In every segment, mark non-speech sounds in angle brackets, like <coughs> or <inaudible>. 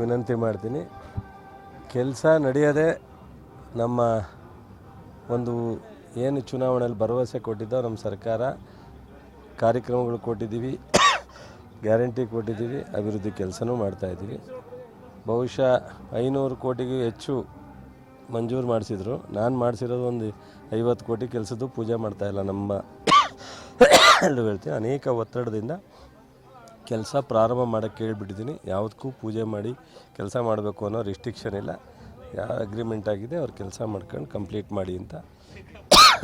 ವಿನಂತಿ ಮಾಡ್ತೀನಿ. ಕೆಲಸ ನಡೆಯೋದೇ ನಮ್ಮ ಒಂದು ಏನು ಚುನಾವಣೆಯಲ್ಲಿ ಭರವಸೆ ಕೊಟ್ಟಿದ್ದೋ ನಮ್ಮ ಸರ್ಕಾರ, ಕಾರ್ಯಕ್ರಮಗಳು ಕೊಟ್ಟಿದ್ದೀವಿ, ಗ್ಯಾರಂಟಿ ಕೊಟ್ಟಿದ್ದೀವಿ, ಅಭಿವೃದ್ಧಿ ಕೆಲಸನೂ ಮಾಡ್ತಾಯಿದ್ದೀವಿ ಬಹುಶಃ ಐನೂರು ಕೋಟಿಗೂ ಹೆಚ್ಚು ಮಂಜೂರು ಮಾಡಿಸಿದ್ರು. ನಾನು ಮಾಡಿಸಿರೋದು ಒಂದು ಐವತ್ತು ಕೋಟಿ ಕೆಲಸದ್ದು ಪೂಜೆ ಮಾಡ್ತಾಯಿಲ್ಲ ನಮ್ಮ. <coughs> ಹೇಳ್ತೀನಿ. ಅನೇಕ ಒತ್ತಡದಿಂದ ಕೆಲಸ ಪ್ರಾರಂಭ ಮಾಡೋಕ್ಕೆ ಹೇಳ್ಬಿಟ್ಟಿದ್ದೀನಿ ಯಾವುದಕ್ಕೂ ಪೂಜೆ ಮಾಡಿ ಕೆಲಸ ಮಾಡಬೇಕು ಅನ್ನೋ ರಿಸ್ಟ್ರಿಕ್ಷನ್ ಇಲ್ಲ. ಯಾವ ಅಗ್ರಿಮೆಂಟ್ ಆಗಿದೆ ಅವ್ರು ಕೆಲಸ ಮಾಡ್ಕೊಂಡು ಕಂಪ್ಲೀಟ್ ಮಾಡಿ ಅಂತ.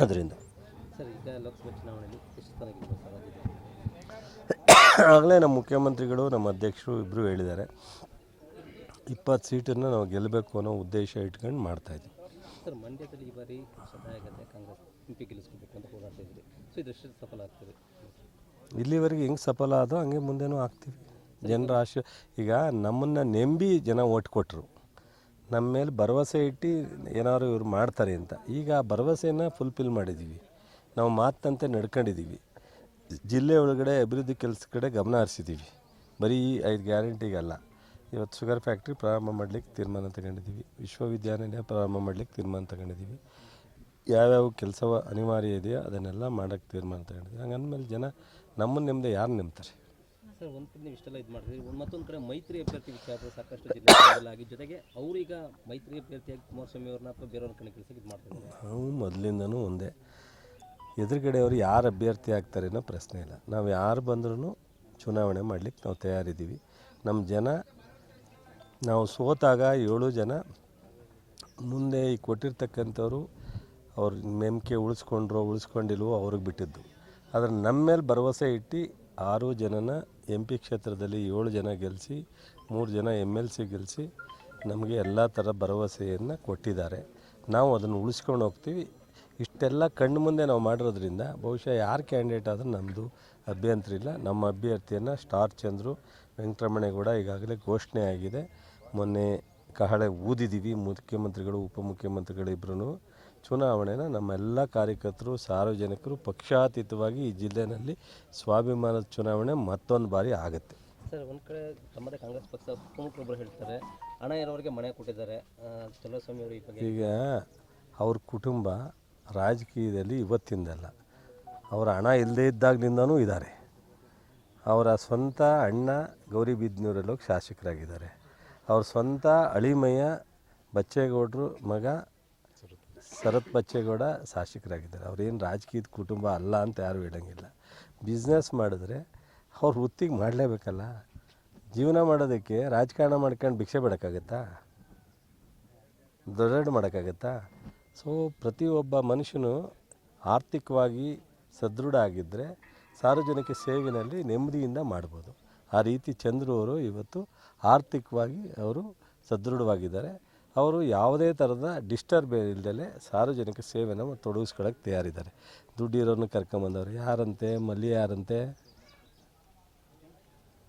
ಅದರಿಂದ. ಆಗಲೇ ನಮ್ಮ ಮುಖ್ಯಮಂತ್ರಿಗಳು ನಮ್ಮ ಅಧ್ಯಕ್ಷರು ಇಬ್ಬರು ಹೇಳಿದ್ದಾರೆ. ಇಪ್ಪತ್ತು ಸೀಟನ್ನು ನಾವು ಗೆಲ್ಲಬೇಕು ಅನ್ನೋ ಉದ್ದೇಶ ಇಟ್ಕೊಂಡು ಮಾಡ್ತಾಯಿದ್ವಿ ಸರ್ ಮಂಡ್ಯದಲ್ಲಿ ಈ ಬಾರಿ ಕಾಂಗ್ರೆಸ್ ಎಂ ಪಿ ಗೆಲ್ಲಿಸ್ಕೋಬೇಕು ಅಂತ ಹೋರಾಡ್ತಾ ಇದ್ರಿ ಸೊ ಇದಷ್ಟು ಸಫಲ ಆಗ್ತದೆ ಇಲ್ಲಿವರೆಗೆ ಹೆಂಗೆ ಸಫಲ ಆದೋ ಹಂಗೆ ಮುಂದೆನೂ ಆಗ್ತೀವಿ. ಜನರ ಆಶೆ ಈಗ ನಮ್ಮನ್ನು ನೆಂಬಿ ಜನ ಓಟ್ ಕೊಟ್ಟರು ನಮ್ಮ ಮೇಲೆ ಭರವಸೆ ಇಟ್ಟು ಏನಾದ್ರು ಇವ್ರು ಮಾಡ್ತಾರೆ ಅಂತ. ಈಗ ಆ ಭರವಸೆನ ಫುಲ್ಫಿಲ್ ಮಾಡಿದ್ದೀವಿ ನಾವು ಮಾತಂತೆ ನಡ್ಕೊಂಡಿದ್ದೀವಿ ಜಿಲ್ಲೆ ಒಳಗಡೆ ಅಭಿವೃದ್ಧಿ ಕೆಲಸ ಕಡೆ ಗಮನ ಹರಿಸಿದ್ದೀವಿ ಬರೀ ಐದು ಗ್ಯಾರಂಟಿಗಲ್ಲ. ಇವತ್ತು ಶುಗರ್ ಫ್ಯಾಕ್ಟ್ರಿ ಪ್ರಾರಂಭ ಮಾಡಲಿಕ್ಕೆ ತೀರ್ಮಾನ ತಗೊಂಡಿದ್ದೀವಿ ವಿಶ್ವವಿದ್ಯಾನಿಲಯ ಪ್ರಾರಂಭ ಮಾಡಲಿಕ್ಕೆ ತೀರ್ಮಾನ ತಗೊಂಡಿದ್ದೀವಿ ಯಾವ್ಯಾವ ಕೆಲಸ ಅನಿವಾರ್ಯ ಇದೆಯೋ ಅದನ್ನೆಲ್ಲ ಮಾಡೋಕ್ಕೆ ತೀರ್ಮಾನ ತಗೊಂಡಿದ್ದೀವಿ ಹಂಗಂದ್ಮೇಲೆ ಜನ ನಮ್ಮನ್ನು ನೆಮ್ಮದಿ ಯಾರು ನೆಮ್ತಾರೆ? ಸರ್ ಒಂದು ಕಡೆ ನೀವು ಇಷ್ಟೆಲ್ಲ ಇದು ಮಾಡ್ತೀರಿ. ಒಂದು ಮತ್ತೊಂದು ಕಡೆ ಮೈತ್ರಿ ಅಭ್ಯರ್ಥಿ ವಿಚಾರ ಸಾಕಷ್ಟು ಜಿಲ್ಲೆ ಆಗಿ ಜೊತೆಗೆ ಅವರೀಗ ಮೈತ್ರಿ ಅಭ್ಯರ್ಥಿಯಾಗಿ ಕುಮಾರಸ್ವಾಮಿ ಅವ್ರನ್ನ ಅಥವಾ ಬೇರೆಯವ್ರ ಕಡೆ ಕೆಲಸಕ್ಕೆ ಇದು ಮಾಡ್ತಾ ಇದ್ದಾರೆ. ನಾವು ಮೊದಲಿಂದನೂ ಒಂದೇ. ಎದುರುಗಡೆಯವರು ಯಾರು ಅಭ್ಯರ್ಥಿ ಆಗ್ತಾರೆ ಅನ್ನೋ ಪ್ರಶ್ನೆ ಇಲ್ಲ. ನಾವು ಯಾರು ಬಂದ್ರೂ ಚುನಾವಣೆ ಮಾಡಲಿಕ್ಕೆ ನಾವು ತಯಾರಿದ್ದೀವಿ. ನಮ್ಮ ಜನ ನಾವು ಸೋತಾಗ ಏಳು ಜನ ಮುಂದೆ ಈ ಕೊಟ್ಟಿರ್ತಕ್ಕಂಥವ್ರು ಅವ್ರ ನಂಬಿಕೆ ಉಳಿಸ್ಕೊಂಡ್ರೋ ಉಳಿಸ್ಕೊಂಡಿಲ್ವೋ ಅವ್ರಿಗೆ ಬಿಟ್ಟಿದ್ದು. ಆದರೆ ನಮ್ಮ ಮೇಲೆ ಭರವಸೆ ಇಟ್ಟು ಆರು ಜನನ ಎಂ ಪಿ ಕ್ಷೇತ್ರದಲ್ಲಿ ಏಳು ಜನ ಗೆಲ್ಲಿಸಿ ಮೂರು ಜನ ಎಂ ಎಲ್ ಸಿ ಗೆಲ್ಲಿಸಿ ನಮಗೆ ಎಲ್ಲ ಥರ ಭರವಸೆಯನ್ನು ಕೊಟ್ಟಿದ್ದಾರೆ. ನಾವು ಅದನ್ನು ಉಳಿಸ್ಕೊಂಡು ಹೋಗ್ತೀವಿ. ಇಷ್ಟೆಲ್ಲ ಕಣ್ಣು ಮುಂದೆ ನಾವು ಮಾಡಿರೋದ್ರಿಂದ ಬಹುಶಃ ಯಾರು ಕ್ಯಾಂಡಿಡೇಟ್ ಆದರೂ ನಮ್ಮದು ಅಭ್ಯಂತರ ಇಲ್ಲ. ನಮ್ಮ ಅಭ್ಯರ್ಥಿಯನ್ನು ಸ್ಟಾರ್ ಚಂದ್ರು ವೆಂಕಟರಮಣೇಗೌಡ ಈಗಾಗಲೇ ಘೋಷಣೆ ಆಗಿದೆ. ಮೊನ್ನೆ ಕಹಳೆ ಊದಿದ್ದೀವಿ ಮುಖ್ಯಮಂತ್ರಿಗಳು, ಉಪಮುಖ್ಯಮಂತ್ರಿಗಳು ಚುನಾವಣೆನ ನಮ್ಮೆಲ್ಲ ಕಾರ್ಯಕರ್ತರು ಸಾರ್ವಜನಿಕರು ಪಕ್ಷಾತೀತವಾಗಿ ಈ ಜಿಲ್ಲೆಯಲ್ಲಿ ಸ್ವಾಭಿಮಾನದ ಚುನಾವಣೆ ಮತ್ತೊಂದು ಬಾರಿ ಆಗುತ್ತೆ. ಸರ್ ಒಂದು ಕಡೆ ತಮ್ಮದೇ ಕಾಂಗ್ರೆಸ್ ಪಕ್ಷ ಪ್ರಮುಖರೊಬ್ಬರು ಹೇಳ್ತಾರೆ ಹಣ ಇರೋರಿಗೆ ಮನೆ ಕೊಟ್ಟಿದ್ದಾರೆ ಚಲಸ್ವಾಮಿ ಅವರು ಈ ಬಗ್ಗೆ ಈಗ ಅವ್ರ ಕುಟುಂಬ ರಾಜಕೀಯದಲ್ಲಿ ಇವತ್ತಿಂದಲ್ಲ ಅವರ ಹಣ ಇಲ್ಲದೇ ಇದ್ದಾಗಲಿಂದನೂ ಇದ್ದಾರೆ. ಅವರ ಸ್ವಂತ ಅಣ್ಣ ಗೌರಿಬಿದ್ನೂರಲ್ಲಿ ಹೋಗಿ ಶಾಸಕರಾಗಿದ್ದಾರೆ. ಅವ್ರ ಸ್ವಂತ ಅಳಿಮಯ್ಯ ಬಚ್ಚೇಗೌಡರು ಮಗ ಶರತ್ ಬಚ್ಚೇಗೌಡ ಶಾಸಕರಾಗಿದ್ದಾರೆ. ಅವ್ರೇನು ರಾಜಕೀಯದ ಕುಟುಂಬ ಅಲ್ಲ ಅಂತ ಯಾರು ಹೇಳಂಗಿಲ್ಲ. ಬಿಸ್ನೆಸ್ ಮಾಡಿದ್ರೆ ಅವ್ರು ವೃತ್ತಿಗೆ ಮಾಡಲೇಬೇಕಲ್ಲ. ಜೀವನ ಮಾಡೋದಕ್ಕೆ ರಾಜಕಾರಣ ಮಾಡ್ಕೊಂಡು ಭಿಕ್ಷೆ ಬಿಡೋಕ್ಕಾಗತ್ತಾ? ದೊಡ್ಡ ಮಾಡೋಕ್ಕಾಗತ್ತಾ? ಸೊ ಪ್ರತಿಯೊಬ್ಬ ಮನುಷ್ಯನು ಆರ್ಥಿಕವಾಗಿ ಸದೃಢ ಆಗಿದ್ದರೆ ಸಾರ್ವಜನಿಕ ಸೇವೆಯಲ್ಲಿ ನೆಮ್ಮದಿಯಿಂದ ಮಾಡ್ಬೋದು. ಆ ರೀತಿ ಚಂದ್ರು ಅವರು ಇವತ್ತು ಆರ್ಥಿಕವಾಗಿ ಅವರು ಸದೃಢವಾಗಿದ್ದಾರೆ. ಅವರು ಯಾವುದೇ ಥರದ ಡಿಸ್ಟರ್ಬ್ ಇಲ್ಲದೆ ಸಾರ್ವಜನಿಕ ಸೇವೆನ ತೊಡಗಿಸ್ಕೊಳಕ್ಕೆ ತಯಾರಿದ್ದಾರೆ. ದುಡ್ಡಿರೋರನ್ನ ಕರ್ಕೊಂಬಂದವ್ರು ಯಾರಂತೆ, ಮಲ್ಲಿ ಯಾರಂತೆ?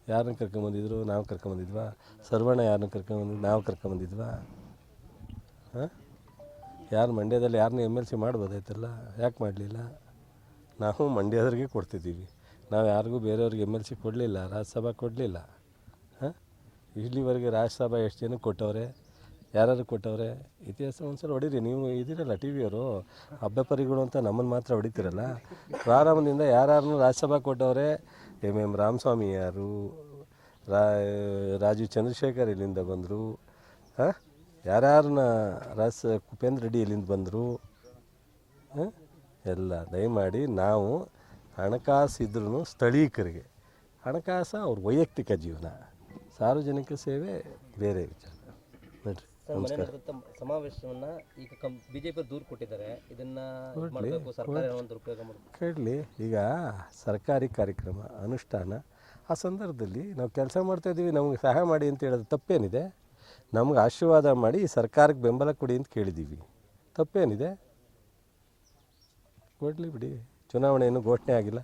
ಯಾರನ್ನ ಕರ್ಕೊಂಬಂದಿದ್ರು? ನಾವು ಕರ್ಕೊಂಬಂದಿದ್ವಾ? ಸರ್ವಣ ಯಾರನ್ನ ಕರ್ಕೊಂಬಂದಿದ್ದು ನಾವು ಕರ್ಕೊಂಬಂದಿದ್ವಾ? ಹಾಂ? ಯಾರು ಮಂಡ್ಯದಲ್ಲಿ ಯಾರನ್ನ ಎಂ ಎಲ್ ಸಿ ಮಾಡ್ಬೋದಾಯ್ತಲ್ಲ? ಯಾಕೆ ಮಾಡಲಿಲ್ಲ? ನಾವು ಮಂಡ್ಯದವ್ರಿಗೆ ಕೊಡ್ತಿದ್ದೀವಿ. ನಾವು ಯಾರಿಗೂ ಬೇರೆಯವ್ರಿಗೆ ಎಂ ಎಲ್ ಸಿ ಕೊಡಲಿಲ್ಲ, ರಾಜ್ಯಸಭಾ ಕೊಡಲಿಲ್ಲ. ಹಾಂ? ಇಲ್ಲಿವರೆಗೆ ರಾಜ್ಯಸಭಾ ಎಷ್ಟು ಜನ ಕೊಟ್ಟವ್ರೆ? ಯಾರು ಕೊಟ್ಟವ್ರೆ, ಇತಿಹಾಸ ಒಂದ್ಸಲ ಹೊಡೀರಿ, ನೀವು ಇದ್ದೀರಲ್ಲ ಟಿ ವಿಯವರು ಹಬ್ಬಪರಿಗಳು ಅಂತ ನಮ್ಮನ್ನು ಮಾತ್ರ ಹೊಡಿತೀರಲ್ಲ. ಪ್ರಾರಂಭದಿಂದ ಯಾರ್ಯಾರನ್ನು ರಾಜ್ಯಸಭಾ ಕೊಟ್ಟವ್ರೆ ಎಂ ಎಂ ರಾಮಸ್ವಾಮಿ ಯಾರು ರಾಜೀವ್ ಚಂದ್ರಶೇಖರ್ ಇಲ್ಲಿಂದ ಬಂದರು, ಹಾಂ? ಯಾರ್ಯಾರನ್ನ ರಾಜ ಕುಪೇಂದ್ರ ರೆಡ್ಡಿ ಇಲ್ಲಿಂದ ಬಂದರು, ಹಾಂ? ಎಲ್ಲ ದಯಮಾಡಿ ನಾವು ಹಣಕಾಸು ಇದ್ರೂ ಸ್ಥಳೀಕರಿಗೆ, ಹಣಕಾಸು ಅವ್ರ ವೈಯಕ್ತಿಕ ಜೀವನ, ಸಾರ್ವಜನಿಕ ಸೇವೆ ಬೇರೆ ವಿಚಾರ. ನೋಡ್ರಿ. ಸರ್ ಮನೆ ನಡೆದಂಥ ಸಮಾವೇಶವನ್ನ ಈಗ ಕಂ ಬಿಜೆಪಿ ದೂರು ಕೊಟ್ಟಿದ್ದಾರೆ. ಇದನ್ನ ಇದ್ ಮಾಡ್ಬೇಕು ಸರ್ಕಾರ ಏನೋ ಒಂದು ಉಪಯೋಗ ಮಾಡಬೇಕು? ಕೇಳಲಿ ಈಗ ಸರ್ಕಾರಿ ಕಾರ್ಯಕ್ರಮ ಅನುಷ್ಠಾನ ಆ ಸಂದರ್ಭದಲ್ಲಿ ನಾವು ಕೆಲಸ ಮಾಡ್ತಾ ಇದ್ದೀವಿ ನಮಗೆ ಸಹಾಯ ಮಾಡಿ ಅಂತ ಹೇಳೋದು ತಪ್ಪೇನಿದೆ. ನಮ್ಗೆ ಆಶೀರ್ವಾದ ಮಾಡಿ ಸರ್ಕಾರಕ್ಕೆ ಬೆಂಬಲ ಕೊಡಿ ಅಂತ ಕೇಳಿದ್ದೀವಿ. ತಪ್ಪೇನಿದೆ? ಕೊಡಲಿ ಬಿಡಿ ಚುನಾವಣೆ ಏನು ಘೋಷಣೆ ಆಗಿಲ್ಲ.